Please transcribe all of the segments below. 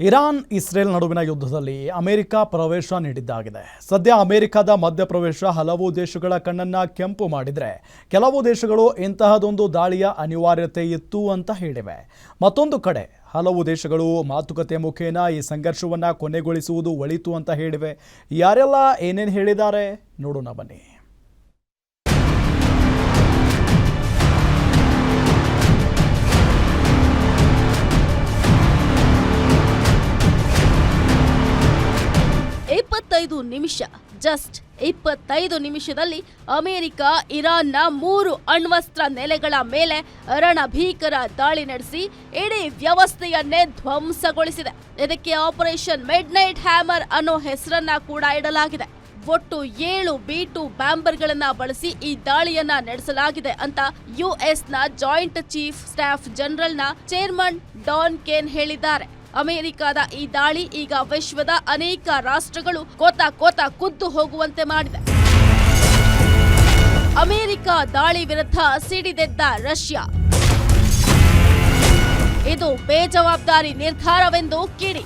Iran, Israel ನಡುವಿನ ಯುದ್ಧದಲ್ಲಿ America ಪ್ರವೇಶ ನೀಡಿದ್ದಾಗಿದೆ. ಸದ್ಯ ಅಮೆರಿಕದ ಮಧ್ಯಪ್ರವೇಶ ಹಲವು ದೇಶಗಳ ಕಣ್ಣನ್ನ ಕೆಂಪು ಮಾಡಿದರೆ, ಕೆಲವು ದೇಶಗಳು ಇಂತಹದೊಂದು ದಾಳಿಯ ಅನಿವಾರ್ಯತೆ ಇತ್ತು ಅಂತ ಹೇಳಿವೆ. ಮತ್ತೊಂದು ಕಡೆ, ಹಲವು ದೇಶಗಳು ಮಾತುಕತೆ ಮುಖೇನ ಈ ಸಂಘರ್ಷವನ್ನ ಕೊನೆಗೊಳಿಸುವುದು ಒಳಿತು ಅಂತ ಹೇಳಿವೆ. ಯಾರೆಲ್ಲ ಏನೇನು ಹೇಳಿದ್ದಾರೆ? ನೋಡೋಣ ಬನ್ನಿ. ಇಪ್ಪತ್ತೈದು ನಿಮಿಷ ಜಸ್ಟ್ ಇಪ್ಪತ್ತೈದು ನಿಮಿಷದಲ್ಲಿ ಅಮೆರಿಕ, ಇರಾನ್ನ ಮೂರು ಅಣ್ವಸ್ತ್ರ ನೆಲೆಗಳ ಮೇಲೆ ರಣಭೀಕರ ದಾಳಿ ನಡೆಸಿ ಇಡೀ ವ್ಯವಸ್ಥೆಯನ್ನೇ ಧ್ವಂಸಗೊಳಿಸಿದೆ. ಇದಕ್ಕೆ ಆಪರೇಷನ್ ಮಿಡ್ ನೈಟ್ ಹ್ಯಾಮರ್ ಅನ್ನೋ ಹೆಸರನ್ನ ಕೂಡ ಇಡಲಾಗಿದೆ. ಒಟ್ಟು ಏಳು ಬಿ ಟು ಬ್ಯಾಂಬರ್ಗಳನ್ನ ಬಳಸಿ ಈ ದಾಳಿಯನ್ನ ನಡೆಸಲಾಗಿದೆ ಅಂತ ಯುಎಸ್ನ ಜಾಯಿಂಟ್ ಚೀಫ್ ಸ್ಟಾಫ್ ಜನರಲ್ನ ಚೇರ್ಮನ್ ಡಾನ್ ಕೇನ್ ಹೇಳಿದ್ದಾರೆ. ಅಮೆರಿಕದ ಈ ದಾಳಿ ಈಗ ವಿಶ್ವದ ಅನೇಕ ರಾಷ್ಟ್ರಗಳು ಕೋತ ಕೋತ ಕುದ್ದು ಹೋಗುವಂತೆ ಮಾಡಿದೆ. ಅಮೆರಿಕ ದಾಳಿ ವಿರುದ್ಧ ಸಿಡಿದೆದ್ದ ರಷ್ಯಾ. ಇದು ಬೇಜವಾಬ್ದಾರಿ ನಿರ್ಧಾರವೆಂದು ಕಿಡಿ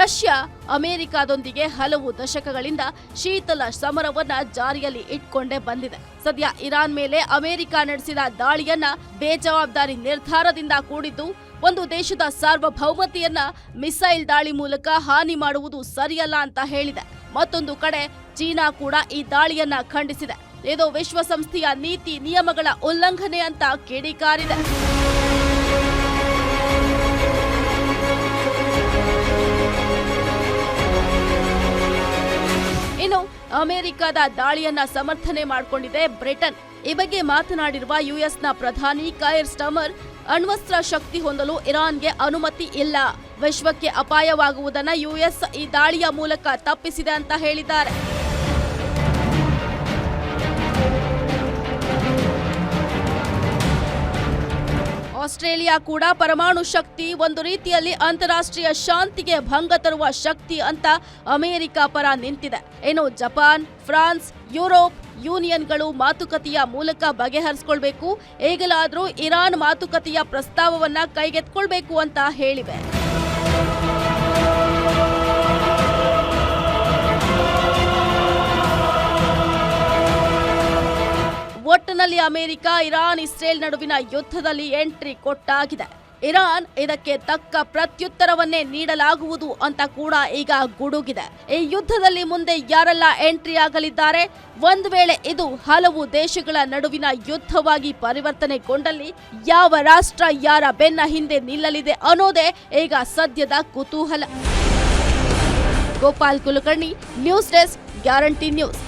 ರಷ್ಯಾ ಅಮೆರಿಕದೊಂದಿಗೆ ಹಲವು ದಶಕಗಳಿಂದ ಶೀತಲ ಸಮರವನ್ನ ಜಾರಿಯಲ್ಲಿ ಇಟ್ಕೊಂಡೇ ಬಂದಿದೆ. ಸದ್ಯ ಇರಾನ್ ಮೇಲೆ ಅಮೆರಿಕ ನಡೆಸಿದ ದಾಳಿಯನ್ನ ಬೇಜವಾಬ್ದಾರಿ ನಿರ್ಧಾರದಿಂದ ಕೂಡಿದ್ದು, ಒಂದು ದೇಶದ ಸಾರ್ವಭೌಮತೆಯನ್ನ ಮಿಸೈಲ್ ದಾಳಿ ಮೂಲಕ ಹಾನಿ ಮಾಡುವುದು ಸರಿಯಲ್ಲ ಅಂತ ಹೇಳಿದೆ. ಮತ್ತೊಂದು ಕಡೆ, ಚೀನಾ ಕೂಡ ಈ ದಾಳಿಯನ್ನ ಖಂಡಿಸಿದೆ. ಇದು ವಿಶ್ವಸಂಸ್ಥೆಯ ನೀತಿ ನಿಯಮಗಳ ಉಲ್ಲಂಘನೆ ಅಂತ ಕಿಡಿಕಾರಿದೆ. ಅಮೆರಿಕದ ದಾಳಿಯನ್ನ ಸಮರ್ಥನೆ ಮಾಡಿಕೊಂಡಿದೆ ಬ್ರಿಟನ್. ಈ ಬಗ್ಗೆ ಮಾತನಾಡಿರುವ ಯುಎಸ್ನ ಪ್ರಧಾನಿ ಕೈರ್ ಸ್ಟಮರ್, ಅಣ್ವಸ್ತ್ರ ಶಕ್ತಿ ಹೊಂದಲು ಇರಾನ್ಗೆ ಅನುಮತಿ ಇಲ್ಲ. ವಿಶ್ವಕ್ಕೆ ಅಪಾಯವಾಗುವುದನ್ನು ಯುಎಸ್ ಈ ದಾಳಿಯ ಮೂಲಕ ತಪ್ಪಿಸಿದೆ ಅಂತ ಹೇಳಿದ್ದಾರೆ. ಆಸ್ಟ್ರೇಲಿಯಾ ಕೂಡ ಪರಮಾಣು ಶಕ್ತಿ ಒಂದು ರೀತಿಯಲ್ಲಿ ಅಂತಾರಾಷ್ಟ್ರೀಯ ಶಾಂತಿಗೆ ಭಂಗ ತರುವ ಶಕ್ತಿ ಅಂತ ಅಮೆರಿಕ ಪರ ನಿಂತಿದೆ. ಇನ್ನು ಜಪಾನ್, ಫ್ರಾನ್ಸ್, ಯುರೋಪ್ ಯೂನಿಯನ್ಗಳು ಮಾತುಕತೆಯ ಮೂಲಕ ಬಗೆಹರಿಸಿಕೊಳ್ಬೇಕು. ಈಗಲಾದರೂ ಇರಾನ್ ಮಾತುಕತೆಯ ಪ್ರಸ್ತಾವವನ್ನ ಕೈಗೆತ್ಕೊಳ್ಬೇಕು ಅಂತ ಹೇಳಿವೆ. ಒಟ್ಟಿನಲ್ಲಿ ಅಮೆರಿಕ, ಇರಾನ್, ಇಸ್ರೇಲ್ ನಡುವಿನ ಯುದ್ಧದಲ್ಲಿ ಎಂಟ್ರಿ ಕೊಟ್ಟಾಗಿದೆ. ಇರಾನ್ ಇದಕ್ಕೆ ತಕ್ಕ ಪ್ರತ್ಯುತ್ತರವನ್ನೇ ನೀಡಲಾಗುವುದು ಅಂತ ಕೂಡ ಈಗ ಗುಡುಗಿದೆ. ಈ ಯುದ್ಧದಲ್ಲಿ ಮುಂದೆ ಯಾರೆಲ್ಲ ಎಂಟ್ರಿ ಆಗಲಿದ್ದಾರೆ? ಒಂದು ವೇಳೆ ಇದು ಹಲವು ದೇಶಗಳ ನಡುವಿನ ಯುದ್ಧವಾಗಿ ಪರಿವರ್ತನೆಗೊಂಡಲ್ಲಿ ಯಾವ ರಾಷ್ಟ್ರ ಯಾರ ಬೆನ್ನ ಹಿಂದೆ ನಿಲ್ಲಲಿದೆ ಅನ್ನೋದೇ ಈಗ ಸದ್ಯದ ಕುತೂಹಲ. Gopal Kulkarni, news desk, guarantee news.